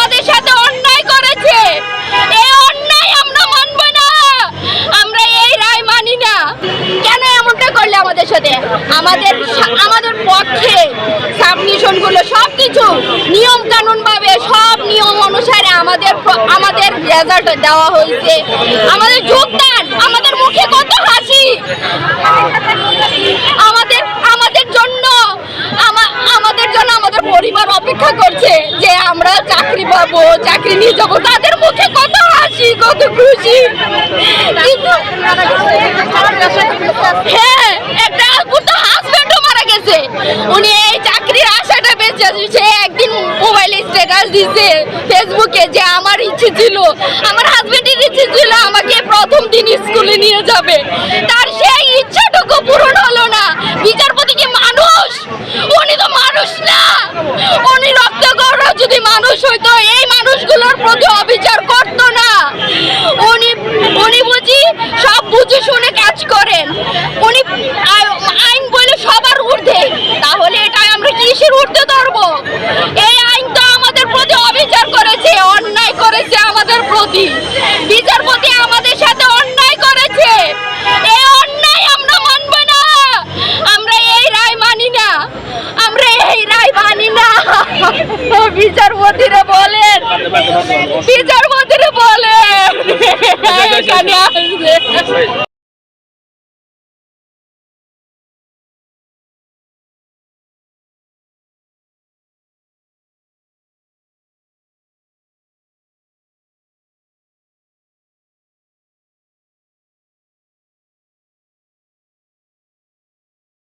আমাদের সাথে অন্যায় করেছে। এই অন্যায় আমরা মানব না। আমরা এই রায় মানি না। কেন এমনটা করলে আমাদের সাথে? আমাদের আমাদের পক্ষে সাবমিশনগুলো সবকিছু নিয়ম কানুন ভাবে সব নিয়ম অনুসারে আমাদের আমাদের রেজাল্ট দেওয়া হয়েছে। আমাদের যোগদান, আমাদের মুখে কত হাসি। আমাদের আমাদের জন্য, আমা- আমাদের জন্য আমাদের পরিবার অপেক্ষা করছে যে আমরা পাবো চাকরি নিয়ে যাব, তাদের মুখে কত হাসি, কত খুশি। কিন্তু হ্যাঁ ফেসবুকে যে আমার ইচ্ছে ছিল, আমার ইচ্ছে ছিল আমাকে প্রথম দিন স্কুলে নিয়ে যাবে। তার সেই হলো না। বিচারপতি কি মানুষ, উনি তো মানুষ না। উনি যদি মানুষ হইতো এই মানুষগুলোর প্রতি অবিচার করতো না। উনি বুঝি সব বুঝে শুনে কাজ করেন উনি আ- আইন বলে সবার ঊর্ধ্বে তাহলে এটা আমরা কিসের ঊর্ধ্বে ধরবো এই আইন তো আমাদের প্রতি অবিচার করেছে অন্যায় করেছে আমাদের প্রতি বিচারপতি আমাদের সাথে অন্যায় করেছে এই অন্যায় আমরা মানব না আমরা এই রায় মানি না আমরা এই রায় মানি না বিচারপতিরা বলেন। বিচারপতিরা বলেন। এখানে আসবে